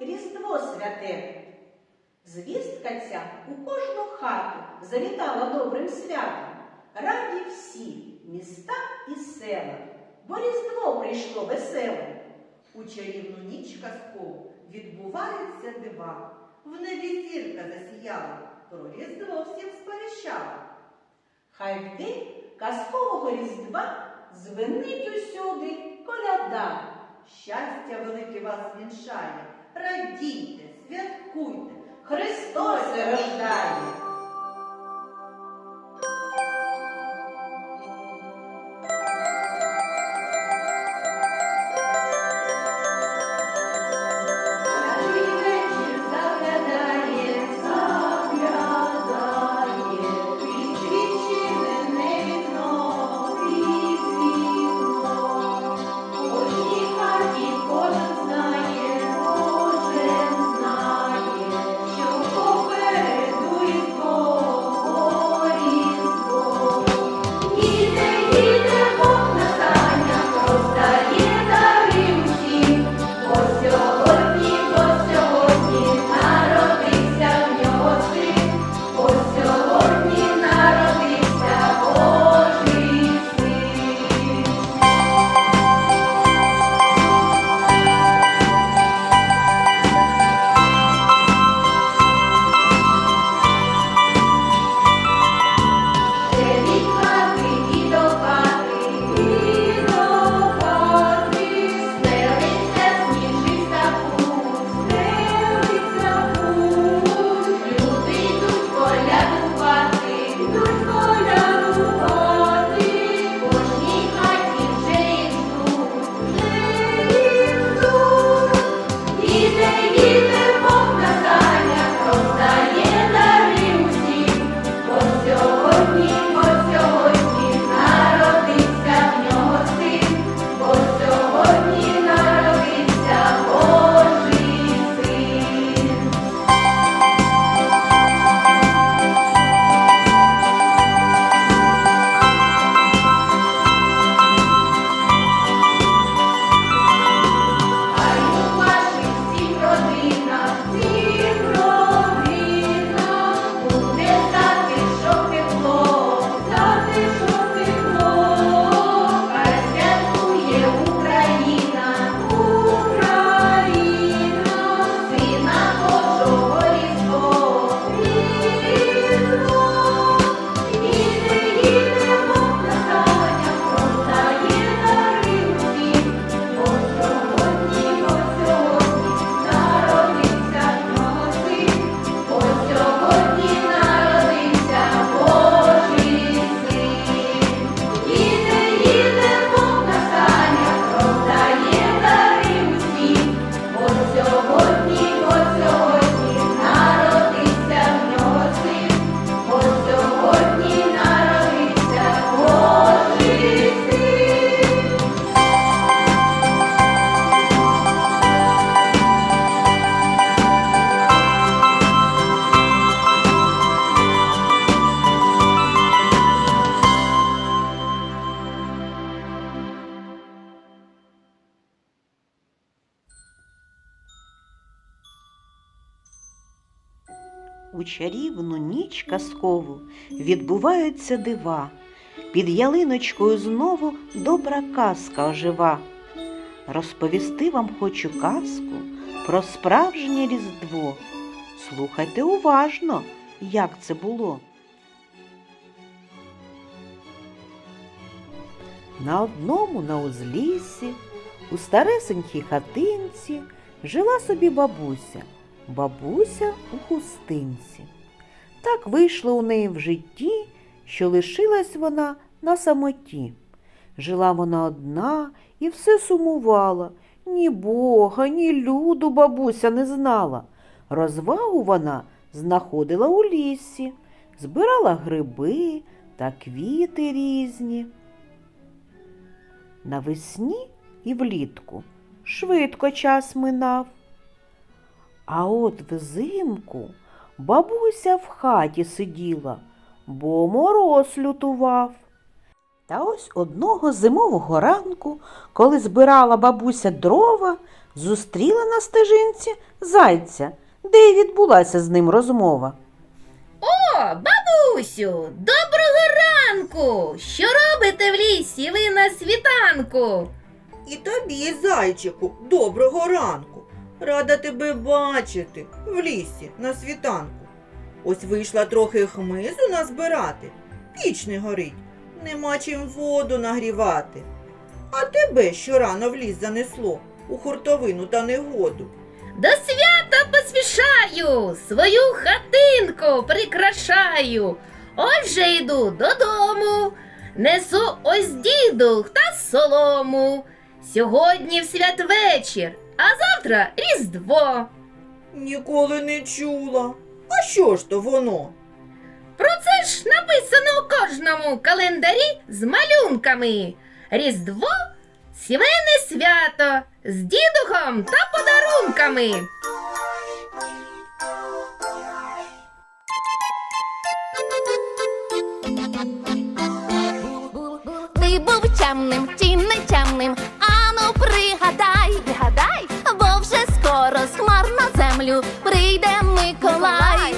Різдво святе. Звістка ця у кожну хату завітала добрим святом. Раді всі міста і села, бо Різдво прийшло веселе. У чарівну ніч казкову відбуваються дива. В небі зірка засіяла, про різдво всім сповіщала. Хай в день казкового різдва звенить усюди коляда. Щастя велике вас вінчає, радійте, святкуйте. Христос рождає. Чарівну ніч казкову відбуваються дива. Під ялиночкою знову добра казка ожива. Розповісти вам хочу казку про справжнє Різдво. Слухайте уважно, як це було. На одному на узліссі, у старесенькій хатинці, жила собі бабуся, бабуся у хустинці. Так вийшло у неї в житті, що лишилась вона на самоті. Жила вона одна і все сумувала. Ні Бога, ні люду бабуся не знала. Розвагу вона знаходила у лісі, збирала гриби та квіти різні. Навесні і влітку швидко час минав. А от взимку бабуся в хаті сиділа, бо мороз лютував. Та ось одного зимового ранку, коли збирала бабуся дрова, зустріла на стежинці зайця, де й відбулася з ним розмова. О, бабусю, доброго ранку! Що робите в лісі ви на світанку? І тобі, зайчику, доброго ранку. Рада тебе бачити в лісі на світанку. Ось вийшла трохи хмизу назбирати. Піч не горить, нема чим воду нагрівати. А тебе щорано в ліс занесло у хуртовину та негоду. До свята поспішаю, свою хатинку прикрашаю. Отже йду додому, несу ось діду та солому. Сьогодні в святвечір, а завтра Різдво. Ніколи не чула. А що ж то воно? Про це ж написано у кожному календарі з малюнками. Різдво сімейне свято з дідухом та подарунками. Ти був чемним чи нечемним, ану землю прийде Миколай.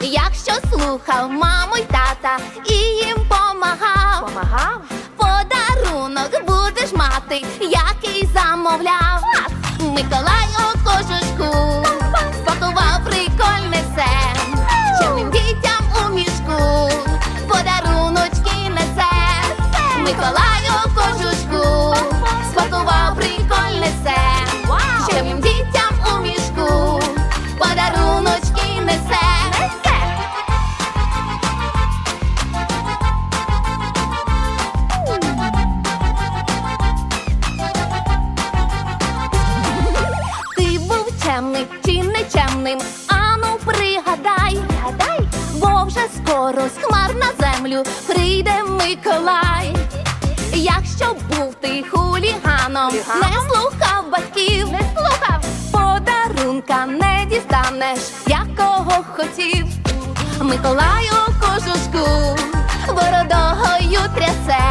Якщо слухав маму й тата і їм помагав, помагав, подарунок будеш мати, який замовляв. Миколай у прийде Миколай. Якщо був ти хуліганом, не слухав батьків, не слухав, подарунка не дістанеш, якого хотів. Миколай у кожушку бородогою трясе,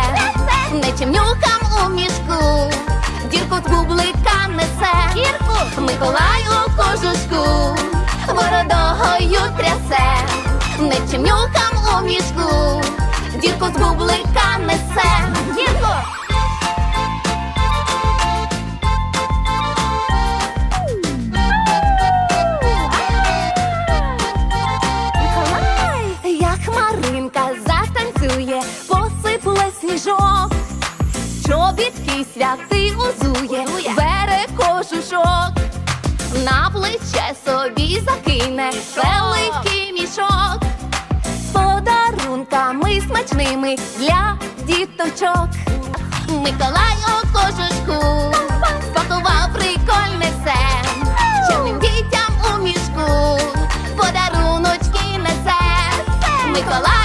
нечемнюкам у мішку, дірку з бублика несе. Дірку Миколай у кожушку бородогою трясе, нечемнюкам у мішку, дірку з бублика несе. Дірку! Як Маринка затанцює, посипле сніжок, чобітки святий узує, бере кожушок, на плече собі закине великий подарунками для діточок. Миколай у кожушку спакував прикольне все, Чорним дітям у мішку подаруночки несе. Миколай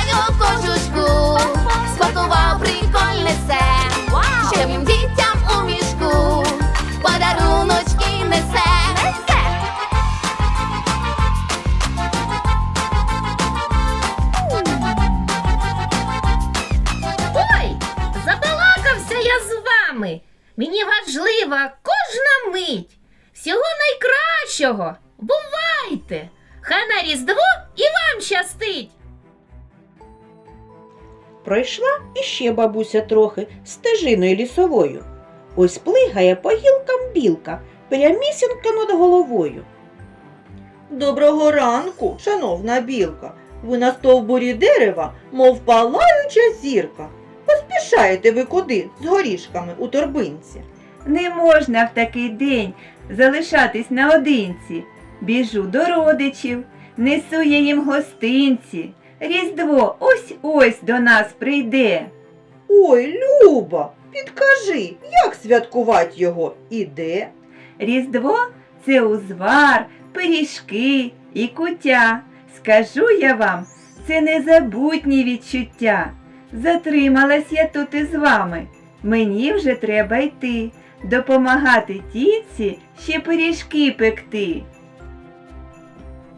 на Різдво і вам щастить! Пройшла іще бабуся трохи стежиною лісовою. Ось плигає по гілкам білка, прямісінько над головою. Доброго ранку, шановна білка. Ви на стовбурі дерева, мов палаюча зірка. Поспішаєте ви куди з горішками у торбинці? Не можна в такий день залишатись наодинці. Біжу до родичів, несу я їм гостинці. Різдво ось ось до нас прийде. Ой, Люба, підкажи, як святкувати його і де? Різдво це узвар, пиріжки і куття. Скажу я вам, це незабутні відчуття. Затрималась я тут із вами. Мені вже треба йти, допомагати тітці ще пиріжки пекти.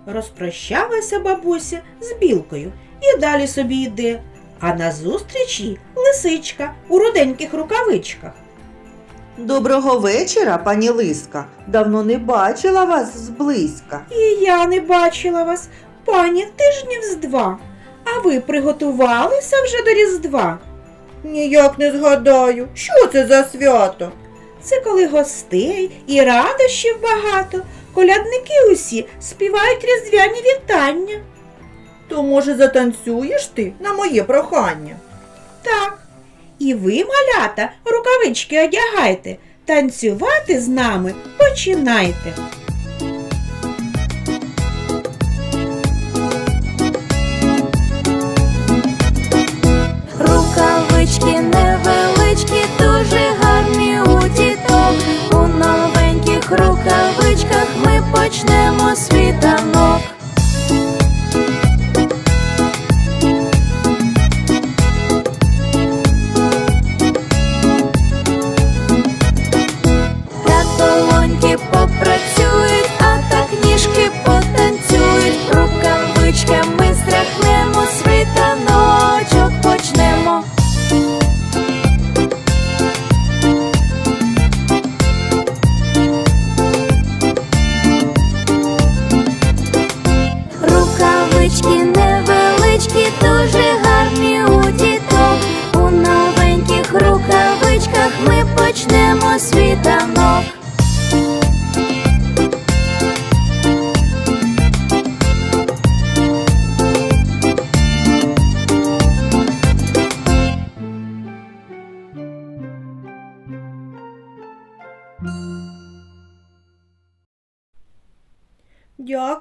Розпрощалася бабуся з білкою і далі собі йде, а назустріч їй лисичка у руденьких рукавичках. Доброго вечора, пані Лиска. Давно не бачила вас зблизька. І я не бачила вас, пані, тижнів з два. А ви приготувалися вже до Різдва? Ніяк не згадаю, що це за свято? Це коли гостей і радощів багато. Колядники усі співають різдвяні вітання. То, може, затанцюєш ти на моє прохання? Так. І ви, малята, рукавички одягайте. Танцювати з нами починайте.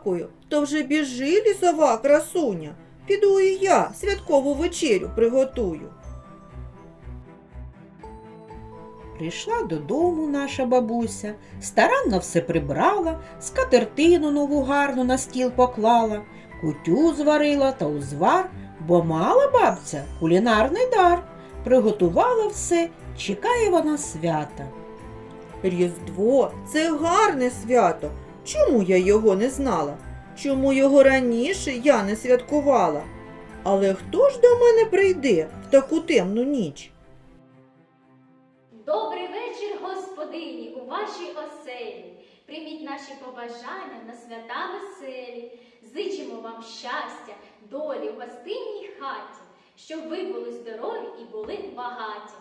Дякую. То вже біжи, лісова красуня. Піду і я святкову вечерю приготую. Прийшла додому наша бабуся, старанно все прибрала, скатертину нову гарну на стіл поклала, кутю зварила та узвар, бо мала бабця кулінарний дар. Приготувала все, чекає вона свята. Різдво це гарне свято. Чому я його не знала? Чому його раніше я не святкувала? Але хто ж до мене прийде в таку темну ніч? Добрий вечір, господині, у вашій оселі. Прийміть наші побажання на свята веселі. Зичимо вам щастя, долі в гостинній хаті, щоб ви були здорові і були багаті.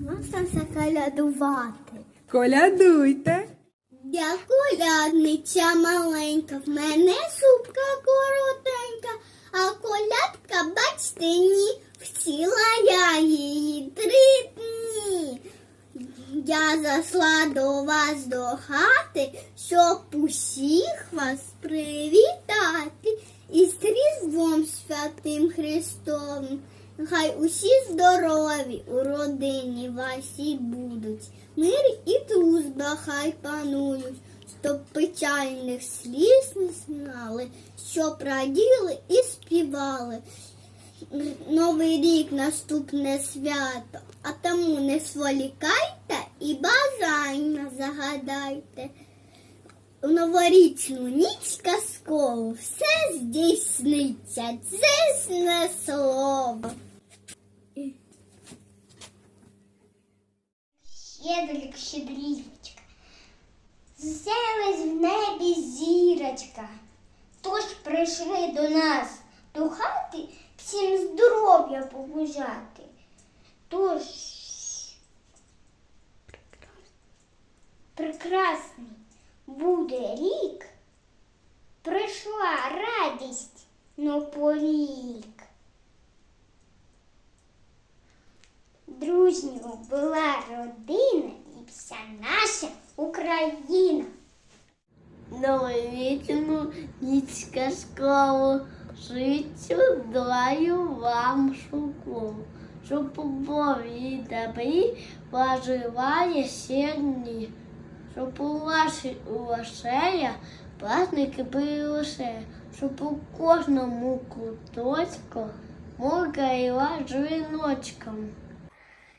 Можна заколядувати. Колядуйте. Я колядниця маленька, в мене супка коротенька, а колядка, бачте, ні, вціла я її три дні. Я зайшла до вас до хати, щоб усіх вас привітати із Різдвом Святим Христовим. Нехай усі здорові у родині вашій будуть. Мир і дружба хай панують, щоб печальних сліз не знали, щоб раділи і співали. Новий рік наступне свято, а тому не сволікайте і бажання загадайте. У новорічну ніч казкову все здійсниться, чесне слово. Щедрик, щедрівочка, зселась в небі зірочка. Тож прийшли до нас до хати всім здоров'я побажати. Тож прекрасний буде рік, прийшла радість на порік. Дружньою була родина і вся наша Україна. Новорічну ніч казкову, життю даю вам шуку, щоб побові добрі поживає сьогодні, щоб у вашій ушея праздники були лише, щоб у кожному куточку моргайла дзвіночком.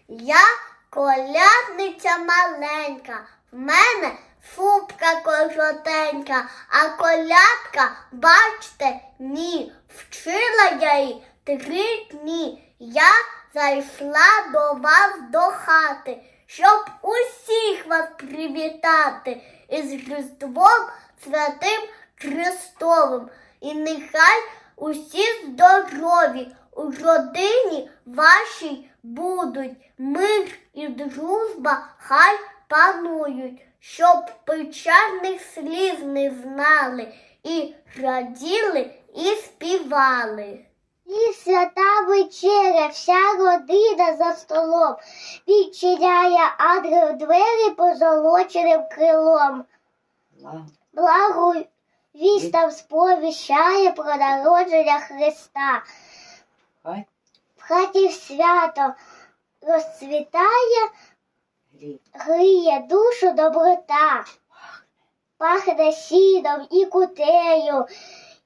Я колядниця маленька, в мене фубка коротенька, а колядка, бачте, ні, вчила я її три дні. Я зайшла до вас до хати, щоб усіх вас привітати із Різдвом Святим Христовим. І нехай усі здорові у родині вашій будуть мир і дружба хай панують, щоб печальних сліз не знали, і раділи, і співали. І свята вечеря, вся родина за столом, відчиняє ангел двері позолоченим крилом. Благо вість сповіщає про народження Христа. Хаті свято розцвітає, гріє душу доброта. Пахне сіном і кутею,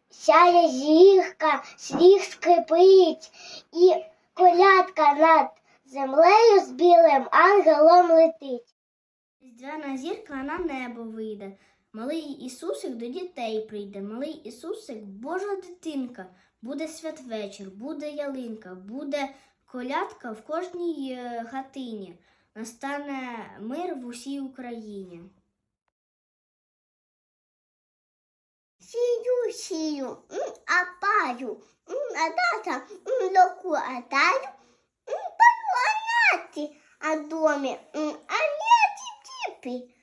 сяє зірка, сніг скрипить, і колядка над землею з білим ангелом летить. Різдвяна зірка на небо вийде. Малий Ісусик до дітей прийде. Малий Ісусик, Божа дитинка. Буде святвечір, буде ялинка, буде колядка в кожній е, хатині. Настане мир в усій Україні. Сію, сію, а паю, а тата, локу, а таю, м, паю, а а домі, м, а няти тіпі,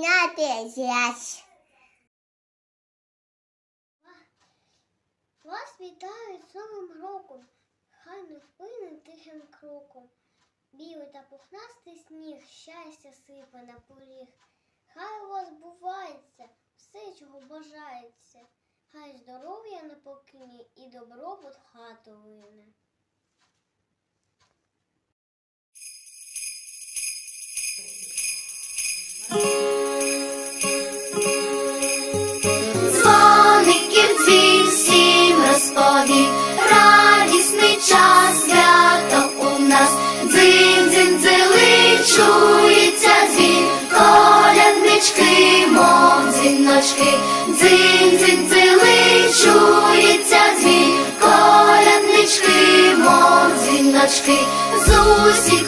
няти зясь. Вас вітаю з Новим роком, хай не вплине тихим кроком. Білий та пухнастий сніг, щастя сипе на поріг. Хай у вас бувається все, чого бажається. Хай здоров'я не покине і добробут хату вине. Дзвіночки. З усіх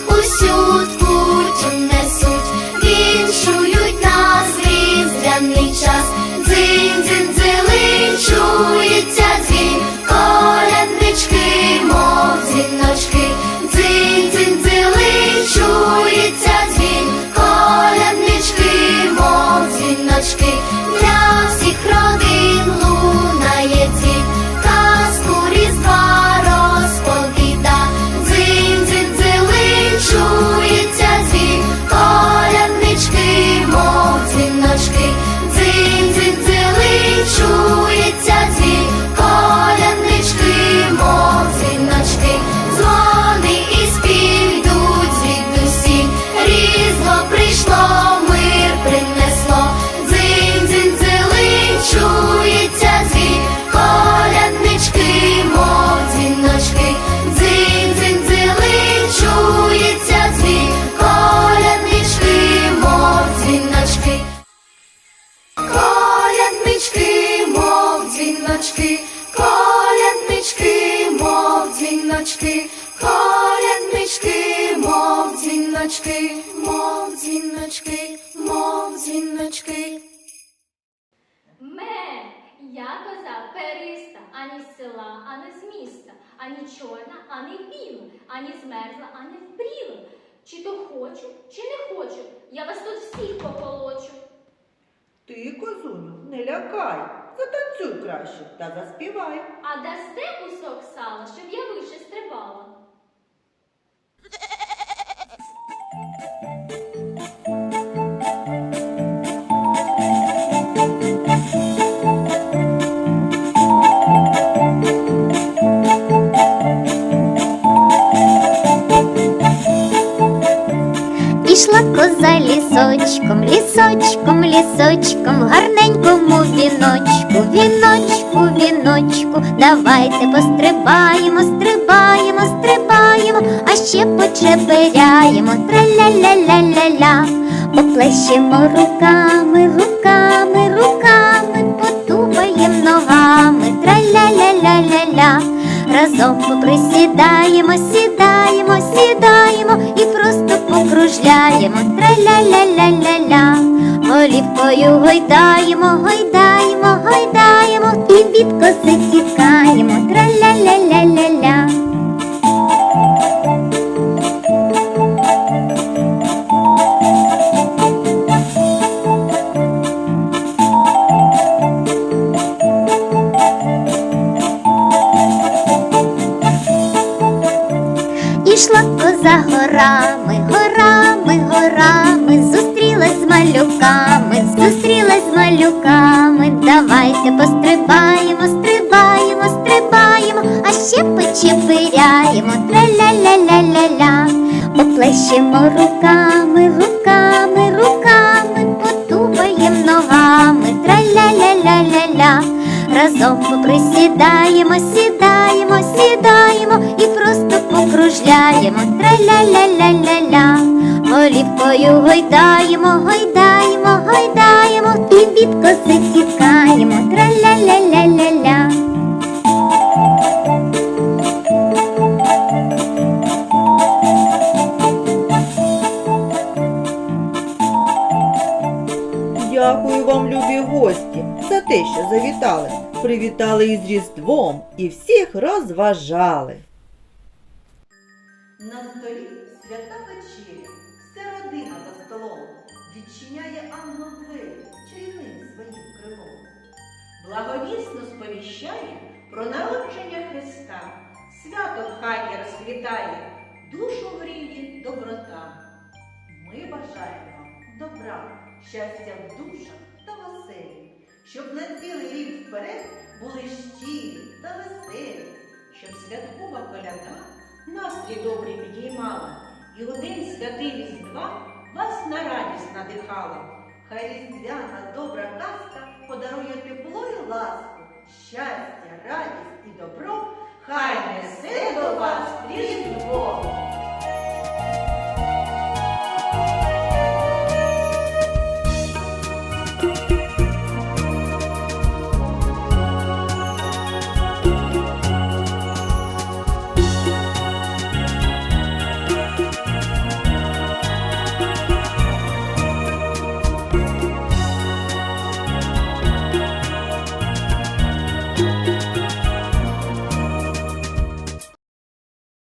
дзвіночки, мов дзвіночки, мов дзвіночки. Ме, я коза периста, ані з села, ані з міста, ані чорна, ані біла, ані змерзла, ані вбріла. Чи то хочу, чи не хочу, я вас тут всіх поколочу. Ти, козуню, не лякай, затанцюй краще та заспівай. А дасте кусок сала, щоб я вище стрибала. Лісочком, лісочком, лісочком, гарненькому віночку, віночку, віночку, давайте пострибаємо, стрибаємо, стрибаємо, а ще почеберяємо, траля-ля-ля-ля-ля, поплещемо руками, руками, руками, потупаєм ногами, траля-ля-ля-ля-ля, разом поприсідаємо, гуляємо, траля-ля-ля-ля-ля, голівкою гойдаємо, гойдаємо, гойдаємо і від косиці. Давайте пострибаємо, стрибаємо, стрибаємо, а ще почепиряємо, траля-ля-ля-ля-ля, поплещемо руками, Дякую вам, любі гості, за те, що завітали. Привітали із Різдвом і всіх розважали. На столі свята вечеря, вся родина за столом, відчиняє ангел двері чарівним своїм крилом. Благовісно сповіщає про народження Христа, свято в хаті розквітає, душу гріє доброта. Ми бажаємо добра, щастя в душах та в оселі, щоб на цілий рік вперед були щирі та веселі, щоб святкова коляда настрій добрий підіймала, і день святий Різдва вас на радість надихала. Хай різдвяна добра казка подарує тепло і ласку, щастя, радість і добро, хай несе до вас Різдво.